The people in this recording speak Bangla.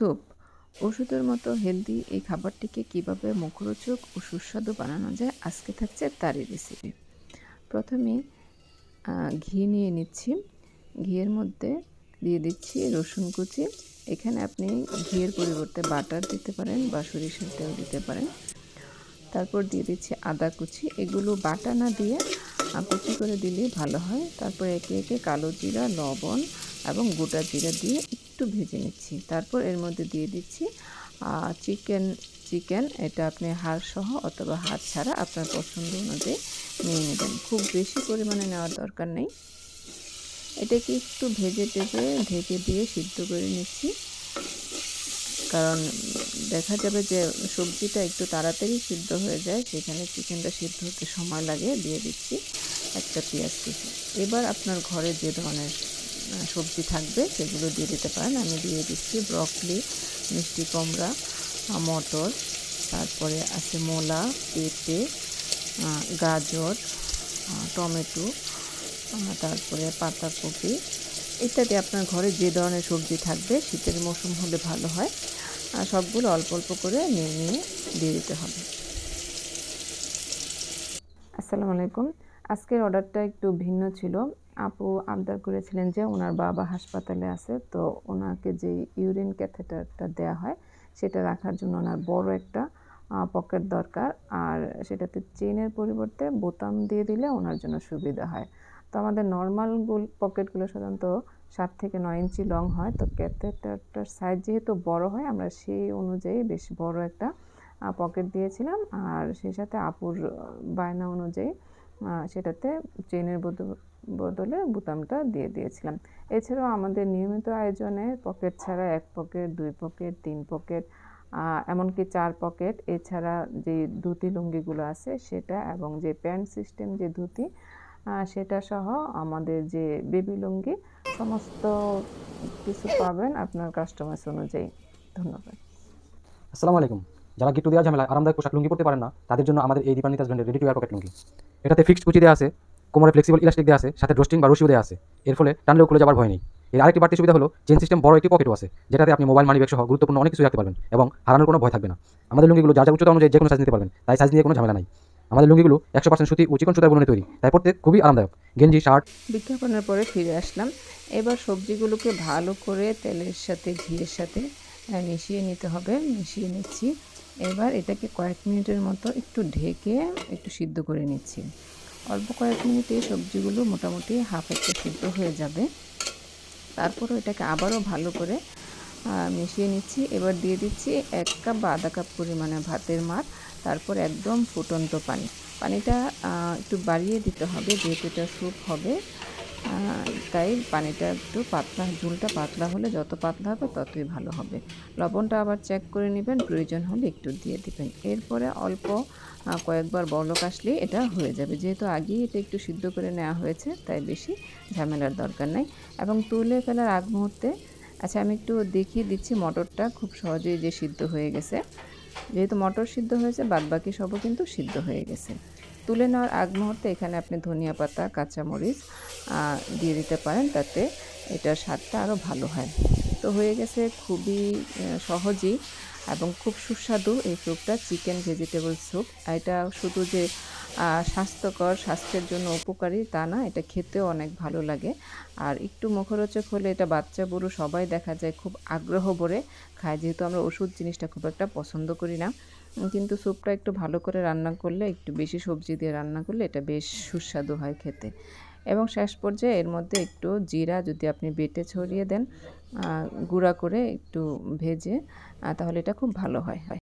স্যুপ ওষুধের মতো হেলদি এই খাবারটিকে কীভাবে মুখরোচক ও সুস্বাদু বানানো যায়, আজকে থাকছে তারই রেসিপি প্রথমে ঘি নিয়ে নিচ্ছি। ঘিয়ের মধ্যে দিয়ে দিচ্ছি রসুন কুচি। এখানে আপনি ঘিয়ের পরিবর্তে বাটার দিতে পারেন বা সরিষার তেল দিতে পারেন। তারপর দিয়ে দিচ্ছি আদা কুচি। এগুলো বাটা না দিয়ে কুচি করে দিলে ভালো হয়। তারপর একে একে কালো জিরা, লবণ এবং গোটা জিরা দিয়ে একটু ভেজে নিচ্ছি। তারপর এর মধ্যে দিয়ে দিচ্ছি চিকেন চিকেন। এটা আপনি হাড় সহ অথবা হাড় ছাড়া আপনার পছন্দ অনুযায়ী নিয়ে নেবেন। খুব বেশি পরিমাণে নেওয়ার দরকার নেই। এটাকে একটু ভেজে টেজে ঢেকে দিয়ে সিদ্ধ করে নিচ্ছি। কারণ দেখা যাবে যে সবজিটা একটু তাড়াতাড়ি সিদ্ধ হয়ে যায়, সেখানে চিকেনটা সিদ্ধ হতে সময় লাগে। দিয়ে দিচ্ছি একটা পেঁয়াজ কুচি। এবার আপনার ঘরে যে ধরনের সবজি থাকবে, সেগুলো দিয়ে দিতে পারেন। আমি দিয়ে দিচ্ছি ব্রকলি মিষ্টি কুমড়া মটর, তারপরে আছে মূলা, পেঁপে গাজর টমেটো তারপরে পাতাকপি ইত্যাদি। আপনার ঘরে যে ধরনের সবজি থাকবে, শীতের মৌসুম হলে ভালো হয়। আর সবগুলো অল্প অল্প করে নিয়ে নিয়ে দিয়ে দিতে হবে। আসসালামু আলাইকুম। আজকের অর্ডারটা একটু ভিন্ন ছিল। আপু আবদার করেছিলেন যে ওনার বাবা হাসপাতালে আছে, তো ওনাকে যে ইউরিন ক্যাথেটারটা দেওয়া হয়, সেটা রাখার জন্য ওনার বড় একটা পকেট দরকার। আর সেটাতে চেনের পরিবর্তে বোতাম দিয়ে দিলে ওনার জন্য সুবিধা হয়। তো আমাদের নর্মাল পকেটগুলো সাধারণত সাত থেকে নয় ইঞ্চি লং হয়, তো ক্যাথেটারটার সাইজ যেহেতু বড় হয়, আমরা সেই অনুযায়ী বেশ বড় একটা পকেট দিয়েছিলাম। আর সেই সাথে আপুর, বায়না অনুযায়ী সেটাতে চেনের বদ- বদলে বোতামটা দিয়ে দিয়েছিলাম। এছাড়াও আমাদের নিয়মিত আয়োজনে পকেট ছাড়া এক পকেট, দুই পকেট, তিন পকেট এমনকি চার পকেট, এছাড়া যে ধুতি লুঙ্গিগুলো আছে সেটা এবং যে প্যান্ট সিস্টেম যে ধুতি সেটা সহ আমাদের যে বেবি লুঙ্গি, সমস্ত কিছু পাবেন আপনার কাস্টমাইজ অনুযায়ী। ধন্যবাদ। আসসালামু আলাইকুম। যারা গিট্টু দেওয়ার ঝামেলা আরামদায়ক পোশাক লুঙ্গি পড়তে পারেন না, তাদের জন্য আমাদের এই দীপানিতাস ব্র্যান্ডের ready to wear pocket lungi. এটাতে ফিক্সড কুচি দেওয়া আছে, কোমরে ফ্লেক্সিবল ইলাস্টিক দেওয়া আছে, সাথে ড্রস্টিং বা রশিও দেওয়া আছে। এর ফলে টানলেও খুলে যাবার ভয় নেই। এর আরেকটি বাড়তি সুবিধা হলো চেন সিস্টেম বড় একটি পকেটও আছে, যেটাতে আপনি মোবাইল মানি ব্যাগ গুরুত্বপূর্ণ অনেক কিছু রাখতে পারবেন এবং হারানোর কোনো ভয় থাকবে না। আমাদের লুঙ্গিগুলো যা যার উচ্চতা অনুযায়ী যে কোনো সাইজ নিতে পারবেন, তাই সাইজ নিয়ে কোনো ঝামেলা নাই। আমাদের লুঙ্গিগুলো একশো পার্সেন্ট সুতি ও চিকন সুতার বুননে তৈরি, তাই পড়তে খুবই আরামদায়ক। গেঞ্জি, শার্ট। বিজ্ঞাপনের পরে ফিরে আসলাম। এবার সবজিগুলোকে ভালো করে তেলের সাথে, ঘিয়ের সাথে মিশিয়ে নিতে হবে, মিশিয়ে নিচ্ছি। এবার এটাকে কয়েক মিনিটের মতো একটু ঢেকে একটু সিদ্ধ করে নিচ্ছি। অল্প কয়েক মিনিটে সবজিগুলো মোটামুটি হাফ একটা সিদ্ধ হয়ে যাবে। তারপরও এটাকে আবারও ভালো করে মিশিয়ে নিচ্ছি। এবার দিয়ে দিচ্ছি এক কাপ বা আধা কাপ পরিমাণে ভাতের মার, তারপর একদম ফুটন্ত পানি। পানিটা একটু বাড়িয়ে দিতে হবে, যেহেতু এটা স্যুপ হবে। তাই পানিটা একটু পাতলা, ঝুলটা পাতলা হলে যত পাতলা হবে ততই ভালো হবে। লবণটা আবার চেক করে নেবেন, প্রয়োজন হলে একটু দিয়ে দেবেন। এরপরে অল্প কয়েকবার বলক আসলে এটা হয়ে যাবে। যেহেতু আগেই এটা একটু সিদ্ধ করে নেওয়া হয়েছে, তাই বেশি ঝামেলার দরকার নেই। এবং তুলে ফেলার আগ মুহূর্তে আচ্ছা আমি একটু দেখিয়ে দিচ্ছি মটরটা খুব সহজেই যে সিদ্ধ হয়ে গেছে। যেহেতু মটর সিদ্ধ হয়েছে, বাদবাকি সবও কিন্তু সিদ্ধ হয়ে গেছে। তুলে নেওয়ার আগ মুহূর্তে এখানে আপনি ধনিয়া পাতা, কাঁচামরিচ দিয়ে দিতে পারেন, তাতে এটার স্বাদটা আরও ভালো হয়। তো হয়ে গেছে খুবই সহজেই এবং খুব সুস্বাদু এই স্যুপটা, চিকেন ভেজিটেবল স্যুপ। এটা শুধু যে স্বাস্থ্যকর, স্বাস্থ্যের জন্য উপকারী তা না, এটা খেতেও অনেক ভালো লাগে। আর একটু মুখরোচক হলে এটা বাচ্চা, বুড়ো সবাই দেখা যায় খুব আগ্রহ ভরে খায়, যেহেতু আমরা ওষুধ জিনিসটা খুব একটা পছন্দ করি না। কিন্তু স্যুপটা একটু ভালো করে রান্না করলে, একটু বেশি সবজি দিয়ে রান্না করলে এটা বেশ সুস্বাদু হয় খেতে। এবং শেষ পর্যায়ে এর মধ্যে একটু জিরা যদি আপনি বেটে ছড়িয়ে দেন গুঁড়া করে একটু ভেজে তাহলে এটা খুব ভালো হয়।